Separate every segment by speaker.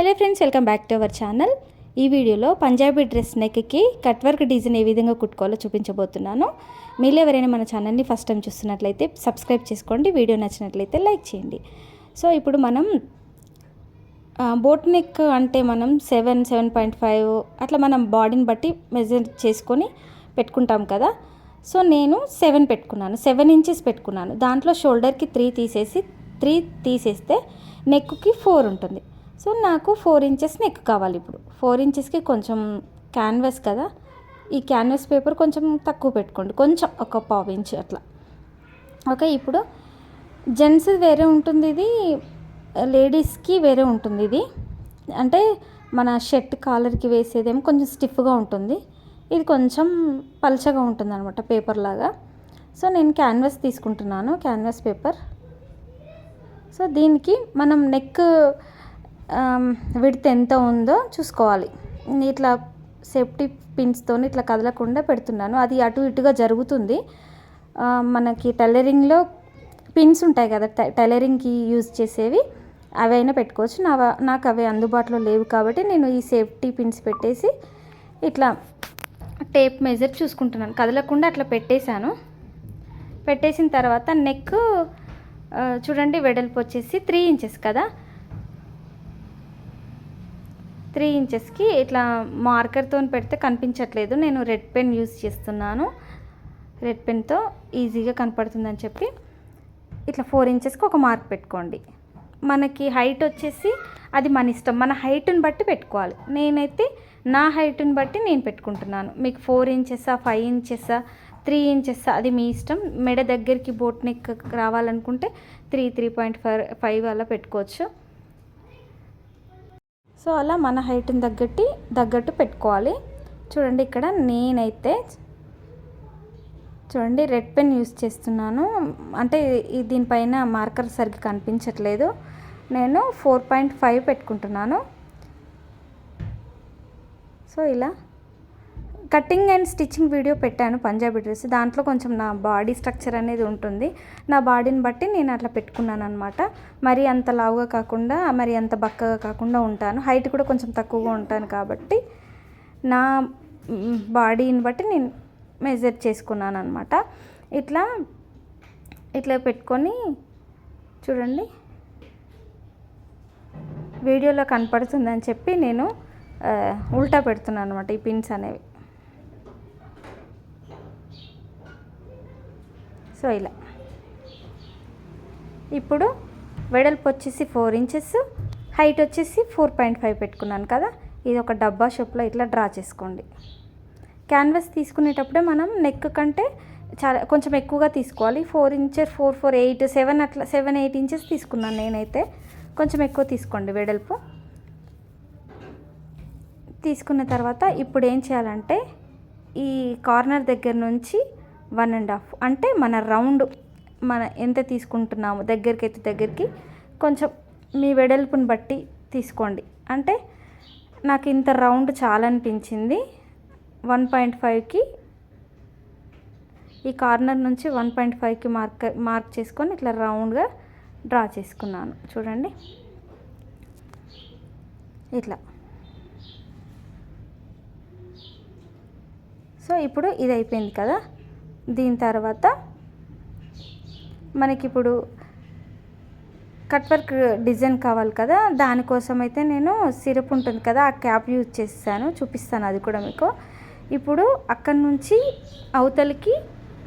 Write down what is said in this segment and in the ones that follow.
Speaker 1: Hello friends welcome back to our channel. ఈ వీడియోలో Punjabi dress నెక్కి కట్ వర్క్ డిజైన్ ఏ విధంగా కుట్టుకోవాలో చూపించబోతున్నాను. మీరు ఎవరైనా మన ఛానల్ని ఫస్ట్ టైం చూస్తున్నట్లయితే సబ్స్క్రైబ్ చేసుకోండి వీడియో నచ్చినట్లయితే లైక్ చేయండి. సో ఇప్పుడు మనం బోట్ నెక్ అంటే మనం సెవెన్ సెవెన్ పాయింట్ ఫైవ్ అట్లా మనం బాడీని బట్టి మెజర్ చేసుకొని పెట్టుకుంటాం కదా. సో నేను సెవెన్ పెట్టుకున్నాను సెవెన్ ఇంచెస్ పెట్టుకున్నాను. దాంట్లో షోల్డర్కి త్రీ తీసేసి త్రీ తీసేస్తే నెక్కి ఫోర్ ఉంటుంది. సో నాకు ఫోర్ ఇంచెస్ నెక్ కావాలి ఇప్పుడు. ఫోర్ ఇంచెస్కి కొంచెం క్యాన్వాస్ కదా. ఈ క్యాన్వాస్ పేపర్ కొంచెం తక్కువ పెట్టుకోండి. కొంచెం ఒక పావు ఇంచ్ అట్లా. ఓకే ఇప్పుడు జెంట్స్ వేరే ఉంటుంది ఇది. లేడీస్కి వేరే ఉంటుంది ఇది. అంటే మన షర్ట్ కాలర్కి వేసేదేమో కొంచెం స్టిఫ్గా ఉంటుంది. ఇది కొంచెం పల్చగా ఉంటుంది అనమాట పేపర్ లాగా. సో నేను క్యాన్వాస్ తీసుకుంటున్నాను క్యాన్వాస్ పేపర్ సో దీనికి మనం నెక్ విడత ఎంత ఉందో చూసుకోవాలి. ఇట్లా సేఫ్టీ పిన్స్తో ఇట్లా కదలకుండా పెడుతున్నాను. అది అటు ఇటుగా జరుగుతుంది. మనకి టైలరింగ్లో పిన్స్ ఉంటాయి కదా టై- టైలరింగ్కి యూజ్ చేసేవి. అవైనా పెట్టుకోవచ్చు. నా నాకు అవి అందుబాటులో లేవు కాబట్టి నేను ఈ సేఫ్టీ పిన్స్ పెట్టేసి ఇట్లా టేప్ మెజర్ చూసుకుంటున్నాను. కదలకుండా అట్లా పెట్టేశాను. పెట్టేసిన తర్వాత నెక్ చూడండి వెడల్పు వచ్చేసి త్రీ ఇంచెస్ కదా. త్రీ ఇంచెస్కి ఇట్లా మార్కర్తో పెడితే కనిపించట్లేదు. నేను రెడ్ పెన్ యూస్ చేస్తున్నాను. రెడ్ పెన్తో ఈజీగా కనపడుతుందని చెప్పి ఇట్లా ఫోర్ ఇంచెస్కి ఒక మార్క్ పెట్టుకోండి. మనకి హైట్ వచ్చేసి అది మన ఇష్టం. మన హైట్ని బట్టి పెట్టుకోవాలి. నేనైతే నా హైట్ని బట్టి నేను పెట్టుకుంటున్నాను. మీకు ఫోర్ ఇంచెసా ఫైవ్ ఇంచెసా త్రీ ఇంచెస్ అది మీ ఇష్టం. మెడ దగ్గరికి బోట్ నెక్ రావాలనుకుంటే three three point five five అలా పెట్టుకోవచ్చు. సో అలా మన హైట్ని తగ్గట్టి తగ్గట్టు పెట్టుకోవాలి. చూడండి ఇక్కడ నేనైతే చూడండి రెడ్ పెన్ యూస్ చేస్తున్నాను. అంటే దీనిపైన మార్కర్ సరిగ్గా కనిపించట్లేదు. నేను ఫోర్ పాయింట్ ఫైవ్ పెట్టుకుంటున్నాను. సో ఇలా కటింగ్ అండ్ స్టిచ్చింగ్ వీడియో పెట్టాను పంజాబీ డ్రెస్. దాంట్లో కొంచెం నా బాడీ స్ట్రక్చర్ అనేది ఉంటుంది. నా బాడీని బట్టి నేను అట్లా పెట్టుకున్నాను అనమాట మరి అంత లావుగా కాకుండా మరి అంత బక్కగా కాకుండా ఉంటాను. హైట్ కూడా కొంచెం తక్కువగా ఉంటాను కాబట్టి నా బాడీని బట్టి నేను మెజర్ చేసుకున్నాను అనమాట ఇట్లా ఇట్లా పెట్టుకొని చూడండి. వీడియోలో కనపడుతుందని చెప్పి నేను ఉల్టా పెడుతున్నాను అనమాట ఈ పిన్స్ అనేవి. సో ఇలా. ఇప్పుడు వెడల్పు వచ్చేసి ఫోర్ ఇంచెస్ హైట్ వచ్చేసి ఫోర్ పాయింట్ ఫైవ్ పెట్టుకున్నాను కదా ఇది ఒక డబ్బా షేప్లో ఇట్లా డ్రా చేసుకోండి. క్యాన్వాస్ తీసుకునేటప్పుడే మనం నెక్ కంటే చాలా కొంచెం ఎక్కువగా తీసుకోవాలి. Four inches four four eight seven అట్లా సెవెన్ ఎయిట్ ఇంచెస్ తీసుకున్నాను నేనైతే. కొంచెం ఎక్కువ తీసుకోండి వెడల్పు. తీసుకున్న తర్వాత ఇప్పుడు ఏం చేయాలంటే ఈ కార్నర్ దగ్గర నుంచి వన్ అండ్ హాఫ్. అంటే మన రౌండ్ మన ఎంత తీసుకుంటున్నాము దగ్గరికి అయితే దగ్గరికి కొంచెం మీ వెడల్పుని బట్టి తీసుకోండి. అంటే నాకు ఇంత రౌండ్ చాలా అనిపించింది వన్ పాయింట్ ఫైవ్కి ఈ కార్నర్ నుంచి వన్ పాయింట్ ఫైవ్కి మార్క్ మార్క్ చేసుకొని ఇట్లా రౌండ్గా డ్రా చేసుకున్నాను. చూడండి. ఇట్లా. సో ఇప్పుడు ఇది అయిపోయింది కదా? దీని తర్వాత మనకి ఇప్పుడు కట్ వర్క్ డిజైన్ కావాలి కదా దానికోసం అయితే నేను సిరప్ ఉంటుంది కదా ఆ క్యాప్ యూజ్ చేస్తాను చూపిస్తాను అది కూడా మీకు. ఇప్పుడు అక్కడి నుంచి అవతలికి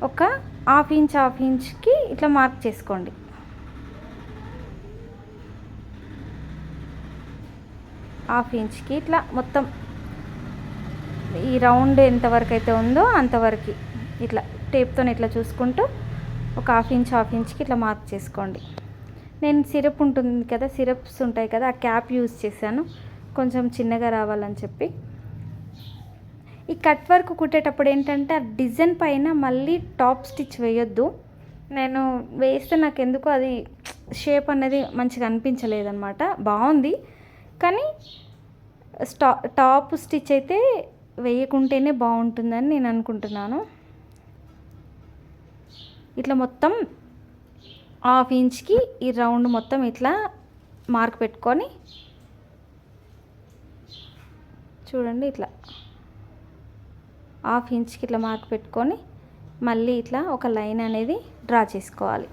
Speaker 1: ఒక హాఫ్ ఇంచ్ హాఫ్ ఇంచ్కి ఇట్లా మార్క్ చేసుకోండి. హాఫ్ ఇంచ్కి ఇట్లా మొత్తం ఈ రౌండ్ ఎంతవరకు అయితే ఉందో అంతవరకు ఇట్లా. టేప్తో ఇట్లా చూసుకుంటూ ఒక హాఫ్ ఇంచ్ హాఫ్ ఇంచ్కి ఇట్లా మార్క్ చేసుకోండి. నేను సిరప్ ఉంటుంది కదా సిరప్స్ ఉంటాయి కదా ఆ క్యాప్ యూజ్ చేశాను. కొంచెం చిన్నగా రావాలని చెప్పి. ఈ కట్ వర్క్ కుట్టేటప్పుడు ఏంటంటే ఆ డిజైన్ పైన మళ్ళీ టాప్ స్టిచ్ వేయొద్దు. నేను వేస్తే నాకు ఎందుకో అది షేప్ అనేది మంచిగా అనిపించలేదన్నమాట. బాగుంది. కానీ స్టా టాప్ స్టిచ్ అయితే వేయకుంటేనే బాగుంటుందని నేను అనుకుంటున్నాను. ఇట్లా మొత్తం హాఫ్ ఇంచ్కి ఈ రౌండ్ మొత్తం ఇట్లా మార్క్ పెట్టుకొని చూడండి ఇట్లా హాఫ్ ఇంచ్కి ఇట్లా మార్క్ పెట్టుకొని మళ్ళీ ఇట్లా ఒక లైన్ అనేది డ్రా చేసుకోవాలి.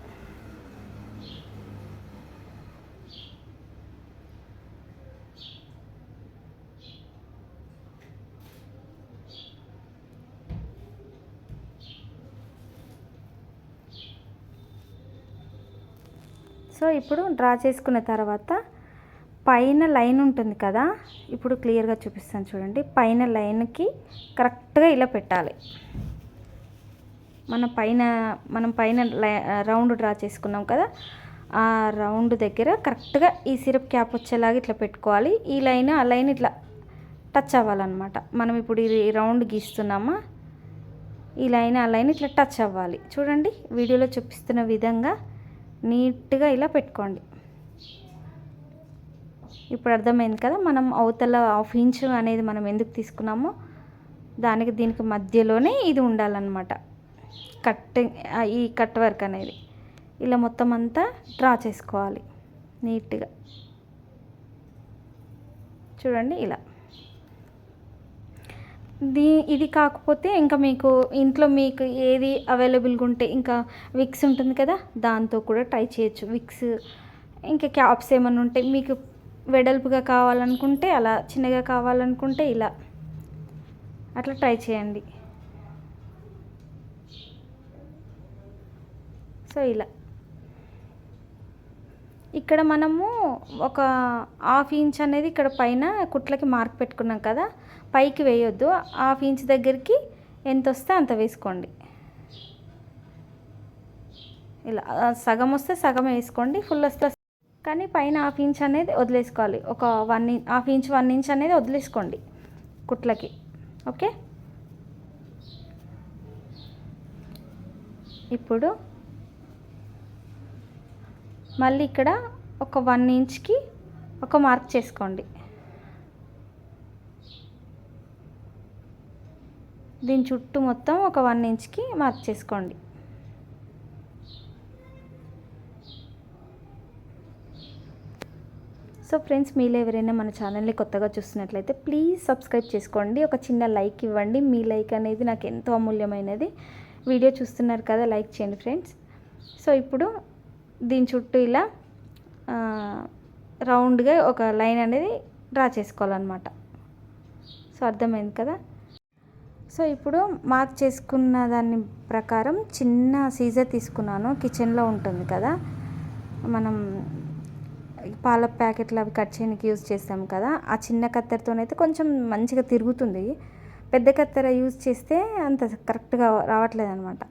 Speaker 1: సో ఇప్పుడు డ్రా చేసుకున్న తర్వాత పైన లైన్ ఉంటుంది కదా ఇప్పుడు క్లియర్గా చూపిస్తాను చూడండి. పైన లైన్కి కరెక్ట్గా ఇలా పెట్టాలి. మన పైన మనం పైన రౌండ్ డ్రా చేసుకున్నాం కదా ఆ రౌండ్ దగ్గర కరెక్ట్గా ఈ సిరప్ క్యాప్ వచ్చేలాగా ఇట్లా పెట్టుకోవాలి. ఈ లైన్ ఆ లైన్ ఇట్లా టచ్ అవ్వాలన్నమాట. మనం ఇప్పుడు ఈ రౌండ్ గీస్తున్నామా ఈ లైన్ ఆ లైన్ ఇట్లా టచ్ అవ్వాలి. చూడండి వీడియోలో చూపిస్తున్న విధంగా నీట్గా ఇలా పెట్టుకోండి. ఇప్పుడు అర్థమైంది కదా మనం అవతల హాఫ్ ఇంచ్ అనేది మనం ఎందుకు తీసుకున్నామో దానికి దీనికి మధ్యలోనే ఇది ఉండాలన్నమాట. కట్టింగ్ ఈ కట్ వర్క్ అనేది. ఇలా మొత్తం అంతా డ్రా చేసుకోవాలి నీట్గా. చూడండి ఇలా. దీ ఇది కాకపోతే ఇంకా మీకు ఇంట్లో మీకు ఏది అవైలబుల్గా ఉంటే ఇంకా విక్స్ ఉంటుంది కదా దాంతో కూడా ట్రై చేయొచ్చు. విక్స్ ఇంకా క్యాప్స్ ఏమైనా ఉంటే మీకు వెడల్పుగా కావాలనుకుంటే అలా చిన్నగా కావాలనుకుంటే ఇలా. అట్లా ట్రై చేయండి. సో ఇలా. ఇక్కడ మనము ఒక హాఫ్ ఇంచ్ అనేది ఇక్కడ పైన కుట్లకి మార్క్ పెట్టుకున్నాం కదా పైకి వేయొద్దు. హాఫ్ ఇంచ్ దగ్గరికి ఎంత వస్తే అంత వేసుకోండి. ఇలా సగం వస్తే సగం వేసుకోండి ఫుల్ వస్తే కానీ పైన హాఫ్ ఇంచ్ అనేది వదిలేసుకోవాలి. ఒక one half inch one inch అనేది వదిలేసుకోండి కుట్లకి. ఓకే? ఇప్పుడు మళ్ళీ ఇక్కడ ఒక వన్ ఇంచ్కి ఒక మార్క్ చేసుకోండి. దీని చుట్టూ మొత్తం ఒక వన్ ఇంచ్కి మార్క్ చేసుకోండి. సో ఫ్రెండ్స్ మీలో ఎవరైనా మన ఛానల్ని కొత్తగా చూస్తున్నట్లయితే ప్లీజ్ సబ్స్క్రైబ్ చేసుకోండి. ఒక చిన్న లైక్ ఇవ్వండి. మీ లైక్ అనేది నాకు ఎంతో అమూల్యమైనది. వీడియో చూస్తున్నారు కదా లైక్ చేయండి ఫ్రెండ్స్. సో ఇప్పుడు దీని చుట్టూ ఇలా రౌండ్గా ఒక లైన్ అనేది డ్రా చేసుకోవాలన్నమాట. సో అర్థమైంది కదా? సో ఇప్పుడు మార్క్ చేసుకున్న దాని ప్రకారం చిన్న సీజర్ తీసుకున్నాను. కిచెన్లో ఉంటుంది కదా? మనం పాల ప్యాకెట్లు అవి కట్ చేయడానికి యూజ్ చేస్తాం కదా? ఆ చిన్న కత్తెరతోనైతే కొంచెం మంచిగా తిరుగుతుంది. పెద్ద కత్తెర యూజ్ చేస్తే అంత కరెక్ట్గా రావట్లేదు అనమాట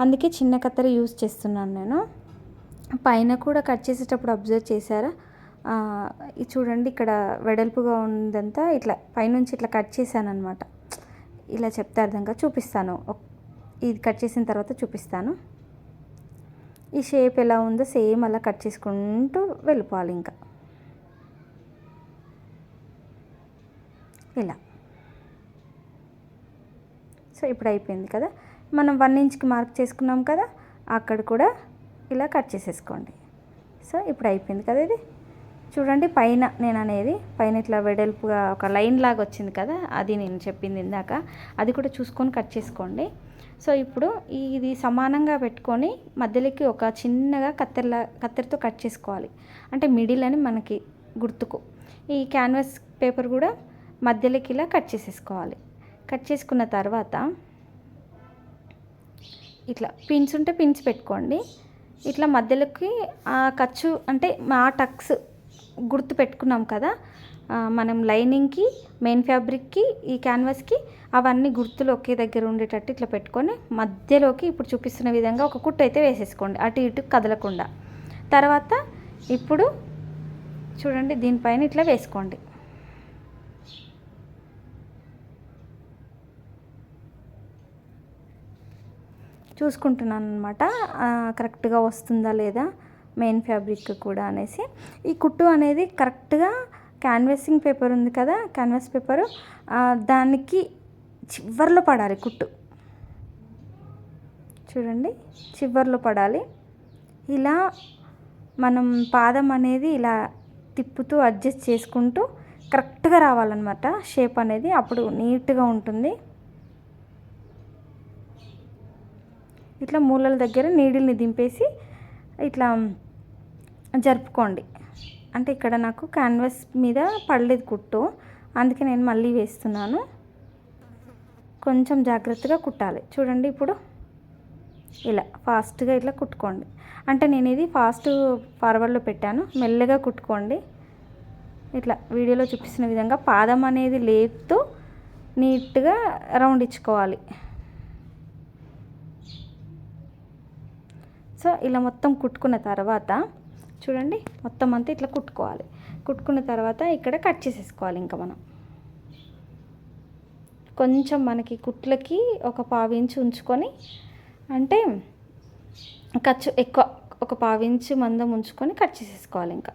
Speaker 1: అందుకే చిన్న కత్తెర యూజ్ చేస్తున్నాను నేను. పైన కూడా కట్ చేసేటప్పుడు అబ్జర్వ్ చేశారా? ఇది చూడండి ఇక్కడ వెడల్పుగా ఉందంతా ఇట్లా పైనుంచి ఇట్లా కట్ చేశానమాట ఇలా చెప్తే అర్థంగా చూపిస్తాను. ఇది కట్ చేసిన తర్వాత చూపిస్తాను. ఈ షేప్ ఎలా ఉందో సేమ్ అలా కట్ చేసుకుంటూ వెళ్ళిపోవాలి ఇంకా. ఇలా. సో ఇప్పుడు అయిపోయింది కదా? మనం వన్ ఇంచ్కి మార్క్ చేసుకున్నాం కదా? అక్కడ కూడా ఇలా కట్ చేసేసుకోండి. సో ఇప్పుడు అయిపోయింది కదా ఇది. చూడండి పైన నేను అనేది పైన ఇట్లా వెడల్పుగా ఒక లైన్ లాగా వచ్చింది కదా అది నేను చెప్పింది ఇందాక. అది కూడా చూసుకొని కట్ చేసుకోండి. సో ఇప్పుడు ఇది సమానంగా పెట్టుకొని మధ్యలోకి ఒక చిన్నగా కత్తెరలా కత్తెరతో కట్ చేసుకోవాలి. అంటే మిడిల్ అని మనకి గుర్తుకు. ఈ క్యాన్వాస్ పేపర్ కూడా మధ్యలోకి ఇలా కట్ చేసేసుకోవాలి. కట్ చేసుకున్న తర్వాత ఇట్లా పిన్స్ ఉంటే పిన్స్ పెట్టుకోండి. ఇట్లా మధ్యలోకి ఆ ఖర్చు అంటే మా టక్స్ గుర్తు పెట్టుకున్నాం కదా మనం లైనింగ్కి మెయిన్ ఫ్యాబ్రిక్కి ఈ క్యాన్వాస్కి అవన్నీ గుర్తులు ఒకే దగ్గర ఉండేటట్టు ఇట్లా పెట్టుకొని మధ్యలోకి ఇప్పుడు చూపిస్తున్న విధంగా ఒక కుట్టు అయితే వేసేసుకోండి అటు ఇటు కదలకుండా. తర్వాత ఇప్పుడు చూడండి దీనిపైన ఇట్లా వేసుకోండి. చూసుకుంటున్నాను అనమాట కరెక్ట్గా వస్తుందా లేదా మెయిన్ ఫ్యాబ్రిక్ కూడా అనేసి. ఈ కుట్టు అనేది కరెక్ట్గా క్యాన్వాసింగ్ పేపర్ ఉంది కదా క్యాన్వాస్ పేపరు. దానికి చివర్లో పడాలి కుట్టు. చూడండి చివర్లో పడాలి. ఇలా మనం పాదం అనేది ఇలా తిప్పుతూ అడ్జస్ట్ చేసుకుంటూ కరెక్ట్గా రావాలన్నమాట. షేప్ అనేది అప్పుడు నీట్గా ఉంటుంది. ఇట్లా మూలల దగ్గర నీడిల్ని దింపేసి ఇట్లా జరుపుకోండి. అంటే ఇక్కడ నాకు క్యాన్వాస్ మీద పడలేదు కుట్టు. అందుకే నేను మళ్ళీ వేస్తున్నాను. కొంచెం జాగ్రత్తగా కుట్టాలి. చూడండి ఇప్పుడు. ఇలా ఫాస్ట్గా ఇట్లా కుట్టుకోండి. అంటే నేను ఇది ఫాస్ట్ ఫార్వర్డ్లో పెట్టాను. మెల్లగా కుట్టుకోండి. ఇట్లా వీడియోలో చూపిస్తున్న విధంగా పాదం అనేది లేపుతూ నీట్గా రౌండ్ ఇచ్చుకోవాలి. సో ఇలా మొత్తం కుట్టుకున్న తర్వాత చూడండి మొత్తం అంతా ఇట్లా కుట్టుకోవాలి. కుట్టుకున్న తర్వాత ఇక్కడ కట్ చేసేసుకోవాలి ఇంకా మనం. కొంచెం మనకి కుట్లకి ఒక పావించి ఉంచుకొని అంటే ఖర్చు ఎక్కువ ఒక పావించి మందం ఉంచుకొని కట్ చేసేసుకోవాలి ఇంకా.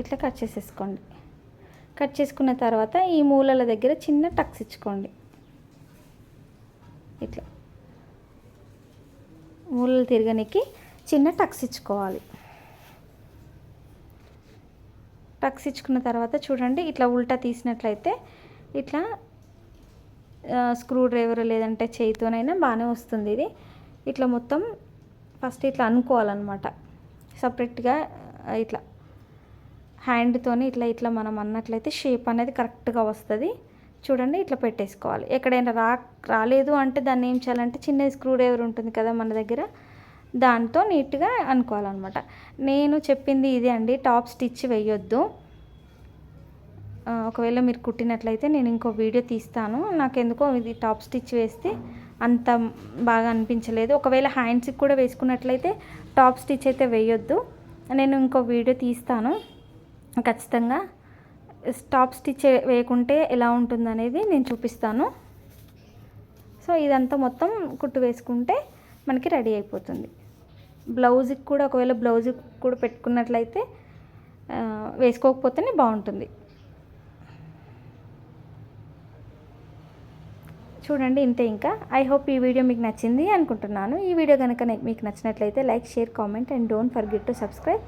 Speaker 1: ఇట్లా కట్ చేసేసుకోండి. కట్ చేసుకున్న తర్వాత ఈ మూలల దగ్గర చిన్న టక్స్ ఇచ్చుకోండి ఇట్లా మూలలు తిరగనికి చిన్న టక్స్ ఇచ్చుకోవాలి. టక్స్ ఇచ్చుకున్న తర్వాత చూడండి ఇట్లా ఉల్టా తీసినట్లయితే ఇట్లా స్క్రూ డ్రైవర్ లేదంటే చేయితోనైనా బాగానే వస్తుంది ఇది. ఇట్లా మొత్తం ఫస్ట్ ఇట్లా అనుకోవాలన్నమాట. సపరేట్గా ఇట్లా హ్యాండ్తోని ఇట్లా ఇట్లా మనం అన్నట్లయితే షేప్ అనేది కరెక్ట్గా వస్తుంది. చూడండి ఇట్లా పెట్టేసుకోవాలి. ఎక్కడైనా రా రాలేదు అంటే దాన్ని ఏం చేయాలంటే చిన్న స్క్రూ డ్రైవర్ ఉంటుంది కదా మన దగ్గర దాంతో నీట్గా అనుకోవాలన్నమాట. నేను చెప్పింది ఇదే అండి టాప్ స్టిచ్ వేయొద్దు. ఒకవేళ మీరు కుట్టినట్లయితే నేను ఇంకో వీడియో తీస్తాను. నాకు ఎందుకో ఇది టాప్ స్టిచ్ వేస్తే అంత బాగా అనిపించలేదు. ఒకవేళ హ్యాండ్స్కి కూడా వేసుకున్నట్లయితే టాప్ స్టిచ్ అయితే వేయొద్దు. నేను ఇంకో వీడియో తీస్తాను. ఖచ్చితంగా టాప్ స్టిచ్ వేయకుంటే ఎలా ఉంటుందనేది నేను చూపిస్తాను. సో ఇదంతా మొత్తం కుట్టు వేసుకుంటే మనకి రెడీ అయిపోతుంది. బ్లౌజ్కి కూడా ఒకవేళ బ్లౌజ్కి కూడా పెట్టుకున్నట్లయితే వేసుకోకపోతేనే బాగుంటుంది. చూడండి ఇంతే ఇంకా. ఐ హోప్ ఈ వీడియో మీకు నచ్చింది అనుకుంటున్నాను. ఈ వీడియో కనుక మీకు నచ్చినట్లయితే like share comment and don't forget to subscribe.